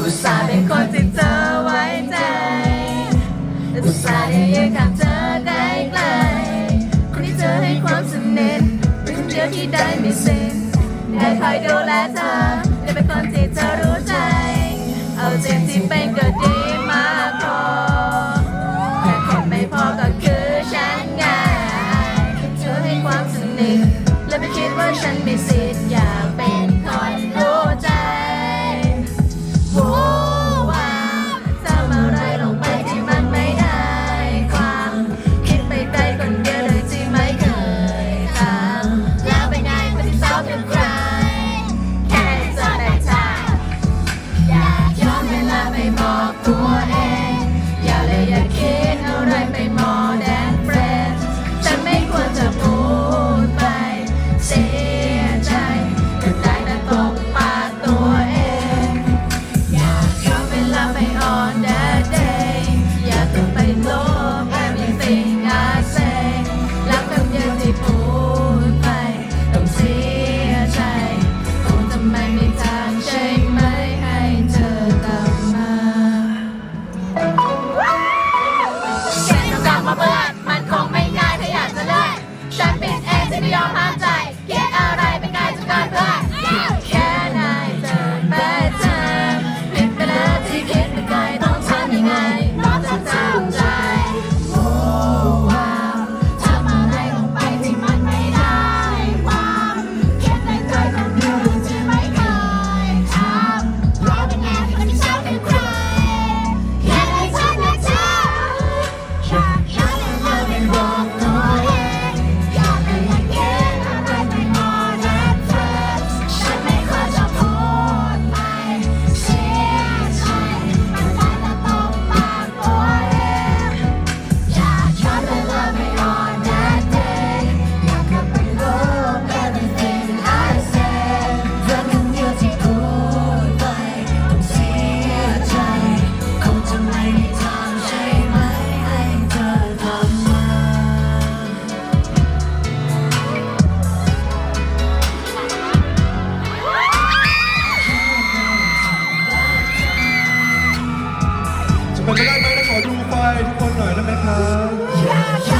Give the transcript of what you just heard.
อุตส่าห์เป็นคนที่เธอไว้ใจ อุตส่าห์ได้ยืนข้างเธอได้ไกล คนที่เธอให้ความสนิทเป็นคนเดียวที่ได้ไม่สิ้นได้คอยดูแลเธอ จะเป็นคนที่เธอรู้ใจ เอาจริงที่เป็นก็ดีมากพอแต่คนไม่พอก็คือฉันไงเธอให้ความสนิทและไม่คิดว่าฉันมีสิทธิ์อยากเป็น on down. ไหมนขอดูไฟทุกคนหน่อยได้ไหมครับ